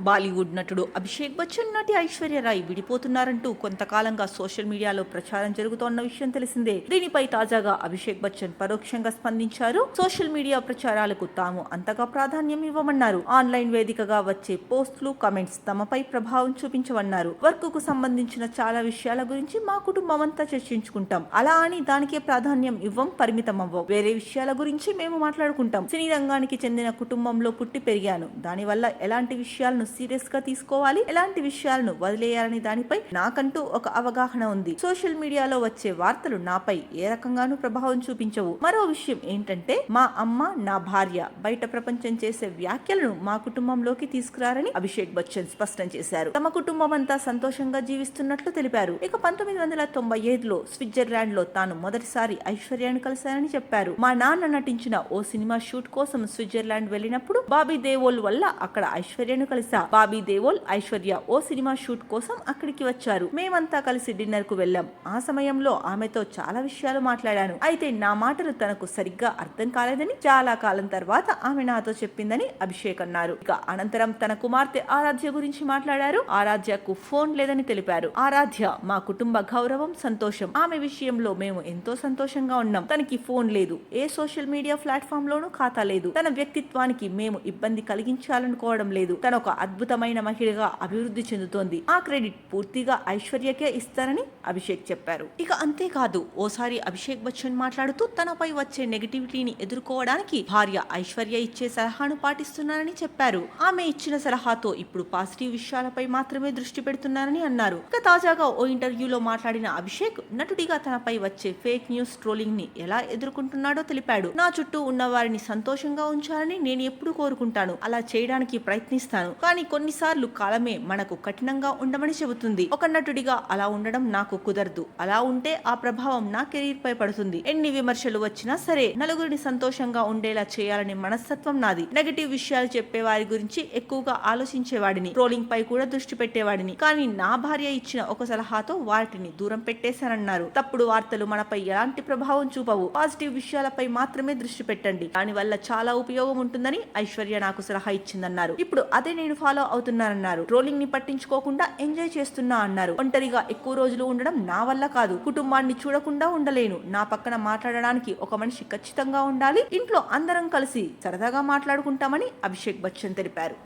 బాలీవుడ్ నటుడు అభిషేక్ బచ్చన్ నటి ఐశ్వర్య రాయ్ విడిపోతున్నారంటూ కొంతకాలంగా సోషల్ మీడియాలో ప్రచారం జరుగుతోన్న విషయం తెలిసిందే. దీనిపై తాజాగా అభిషేక్ బచ్చన్ పరోక్షంగా స్పందించారు. సోషల్ మీడియా ప్రచారాలకు తాము అంతగా ప్రాధాన్యం ఇవ్వమన్నారు. ఆన్లైన్ వేదికగా వచ్చే పోస్టులు కమెంట్స్ తమపై ప్రభావం చూపించవన్నారు. వర్క్కు సంబంధించిన చాలా విషయాల గురించి మా కుటుంబం అంతా చర్చించుకుంటాం. అలా అని దానికే ప్రాధాన్యం ఇవ్వం పరిమితం అవ్వం. వేరే విషయాల గురించి మేము మాట్లాడుకుంటాం. సినీ రంగానికి చెందిన కుటుంబంలో పుట్టి పెరిగాను. దానివల్ల ఎలాంటి విషయాలను సీరియస్గా తీసుకోవాలి. ఎలాంటి విషయాలను వదిలేయాలని దానిపై నాకంటూ ఒక అవగాహన ఉంది. సోషల్ మీడియాలో వచ్చే వార్తలు నాపై ఏ రకంగానూ ప్రభావం చూపించవు. మరో విషయం ఏంటంటే మా అమ్మ నా భార్య బయట ప్రపంచం చేసే వ్యాఖ్యలను మా కుటుంబంలోకి తీసుకురారని అభిషేక్ బచ్చన్ స్పష్టం చేశారు. తమ కుటుంబం అంతా సంతోషంగా జీవిస్తున్నట్లు తెలిపారు. ఇక పంతొమ్మిది వందల తొంభై ఐదులో స్విట్జర్లాండ్లో తాను మొదటిసారి ఐశ్వర్యాన్ని కలిశారని చెప్పారు. మా నాన్న నటించిన ఓ సినిమా షూట్ కోసం స్విట్జర్లాండ్ వెళ్ళినప్పుడు బాబీ దేవోల్ వల్ల అక్కడ ఐశ్వర్యను కలిసా బాబీ దేవోల్ ఐశ్వర్య ఓ సినిమా షూట్ కోసం అక్కడికి వచ్చారు. మేమంతా కలిసి డిన్నర్కు వెళ్ళాం. ఆ సమయంలో ఆమెతో చాలా విషయాలు మాట్లాడాను. అయితే నా మాటలు తనకు సరిగ్గా అర్థం కాలేదని చాలా కాలం తర్వాత ఆమె నాతో చెప్పిందని అభిషేక్ అన్నారు. ఇక అనంతరం తన కుమార్తె ఆరాధ్య గురించి మాట్లాడారు. ఆరాధ్యకు ఫోన్ లేదని తెలిపారు. ఆరాధ్య మా కుటుంబ గౌరవం సంతోషం. ఆమె విషయంలో మేము ఎంతో సంతోషంగా ఉన్నాం. తనకి ఫోన్ లేదు. ఏ సోషల్ మీడియా ప్లాట్ఫామ్ లోనూ ఖాతా లేదు. తన వ్యక్తిత్వానికి మేము ఇబ్బంది కలిగించాలనుకోవడం లేదు. తన ఒక అద్భుతమైన మహిళగా అభివృద్ధి చెందుతోంది. ఆ క్రెడిట్ పూర్తిగా ఐశ్వర్యకే ఇస్తారని అభిషేక్ చెప్పారు. ఇక అంతేకాదు ఓసారి అభిషేక్ బచ్చన్ మాట్లాడుతూ తనపై వచ్చే నెగటివిటీని ఎదుర్కోవడానికి భార్య ఐశ్వర్య ఇచ్చే సలహాను పాటిస్తున్నారని చెప్పారు. ఆమె ఇచ్చిన సలహాతో ఇప్పుడు పాజిటివ్ విషయాలపై మాత్రమే దృష్టి పెడుతున్నారని అన్నారు. ఇక తాజాగా ఓ ఇంటర్వ్యూలో మాట్లాడిన అభిషేక్ నటుడిగా తనపై వచ్చే ఫేక్ న్యూస్ ట్రోలింగ్ని ఎలా ఎదుర్కొంటున్నాడో తెలిపాడు. నా చుట్టూ ఉన్న వారిని సంతోషంగా ఉంచాలని నేను ఎప్పుడు కోరుకుంటాను. అలా చేయడానికి ప్రయత్నిస్తాను. కానీ కొన్నిసార్లు కాలమే మనకు కఠినంగా ఉండమని చెబుతుంది. ఒక నటుడిగా అలా ఉండడం నాకు కుదరదు. అలా ఉంటే ఆ ప్రభావం నా కెరీర్ పై పడుతుంది. ఎన్ని విమర్శలు వచ్చినా సరే నలుగురిని సంతోషంగా ఉండేలా చేయాలనే మనస్తత్వం నాది. నెగటివ్ విషయాలు చెప్పే వారి గురించి ఎక్కువగా ఆలోచించేవాడిని. ట్రోలింగ్ పై కూడా దృష్టి పెట్టేవాడిని. కానీ నా భార్య ఇచ్చిన ఒక సలహాతో వాటిని దూరం పెట్టేశానన్నారు. తప్పుడు వార్తలు మనపై ఎలాంటి ప్రభావం చూపవు. పాజిటివ్ విషయాలపై మాత్రమే దృష్టి పెట్టండి. దాని వల్ల చాలా ఉపయోగం ఉంటుందని ఐశ్వర్య నాకు సలహా ఇచ్చిందన్నారు. ఇప్పుడు అదే నేను ఫాలో అవుతున్నారన్నారు. ట్రోలింగ్ని పట్టించుకోకుండా ఎంజాయ్ చేస్తున్నా అన్నారు. ఒంటరిగా ఎక్కువ రోజులు ఉండడం నా వల్ల కాదు. కుటుంబాన్ని చూడకుండా ఉండలేను. నా పక్కన మాట్లాడడానికి ఒక మనిషి ఖచ్చితంగా ఉండాలి. ఇంట్లో అందరం కలిసి సరదాగా మాట్లాడుకుంటామని అభిషేక్ బచ్చన్ తెలిపారు.